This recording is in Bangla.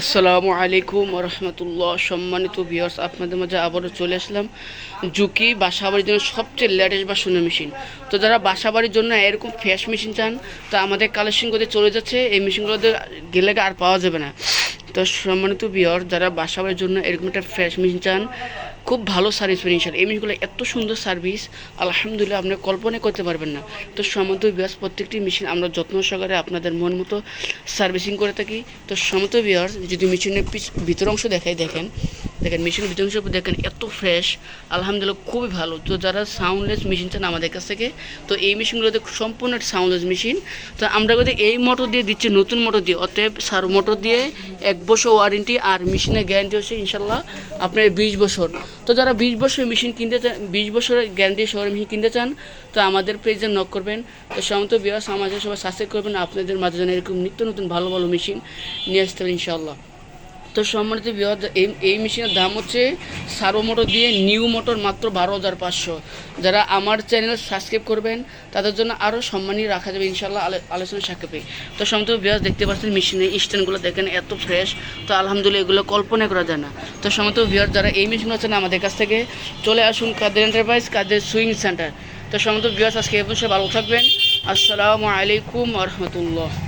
আসসালামু আলাইকুম রহমতুল্লাহ। সম্মানিত ভিওর্স আপনাদের মাঝে আবারও চলে আসলাম জুকি বাসাবাড়ির জন্য সবচেয়ে লেটেস্ট বা সুন্দর মেশিন তো যারা বাসাবাড়ির জন্য এরকম ফ্রেশ মেশিন চান, তা আমাদের কালেকশন করতে চলে যাচ্ছে। এই মেশিনগুলোতে গেলে আর পাওয়া যাবে না। তো সম্মানিত বিয়র যারা বাসাবার জন্য এরকম একটা ফ্রেশ মেশিন চান, খুব ভালো সার্ভিস পেন এই মেশিনগুলো এত সুন্দর সার্ভিস আলহামদুলিল্লাহ আপনি কল্পনা করতে পারবেন না। তো সমত বিয়ার্স প্রত্যেকটি মেশিন আমরা যত্ন সহকারে আপনাদের মন মতো সার্ভিসিং করে থাকি। তো সমত বিয়ার্স যদি মেশিনের পিছ- ভিতর অংশ দেখাই দেখেন দেখেন মেশিনের ভিতর অংশ দেখেন এত ফ্রেশ আলহামদুলিল্লাহ খুবই ভালো। তো যারা সাউন্ডলেস মেশিন চান আমাদের কাছ থেকে, তো এই মেশিনগুলোতে সম্পূর্ণ সাউন্ডলেস মেশিন তো আমরা কিন্তু এই মোটর দিয়ে দিচ্ছি, নতুন মোটর দিয়ে, অতএব সার মোটর দিয়ে এক বছর ওয়ারেন্টি আর মেশিনের গ্যারান্টি হচ্ছে ইনশাল্লাহ আপনার বিশ বছর। তো যারা বিশ বছর মেশিন কিনতে চান, বিশ বছরের গ্যারান্টি সহ মেশিন কিনতে চান, তো আমাদের পেজে নক করবেন। তো সমস্ত বিয়াস আমাদের সবাই সাবস্ক্রাইব করবেন। আপনাদের মাঝে যেন এরকম নিত্য নতুন ভালো ভালো মেশিন নিয়ে আসতে পারেন ইনশাল্লাহ তো সম্মানিত বিহার এই মেশিনের দাম হচ্ছে সারো মোটর দিয়ে নিউ মোটর মাত্র বারো হাজার পাঁচশো। যারা আমার চ্যানেল সাবস্ক্রাইব করবেন, তাদের জন্য আরও সম্মানী রাখা যাবে ইনশাল্লাহ আলো- আলোচনা সাক্ষেপে। তো সম্মানিত বিহার দেখতে পাচ্ছেন মেশিনের স্ট্যান্ডগুলো দেখেন এত ফ্রেশ তো আলহামদুলিল্লাহ এগুলো কল্পনা করা যায় না। তো সম্মানিত বিহার যারা এই মেশিন আছেন, আমাদের কাছ থেকে চলে আসুন Kader enterprise Kader swing centre তো সম্মানিত বিহার আজকে এ বসে ভালো থাকবেন। আসসালামু আলাইকুম রহমতুল্লাহ।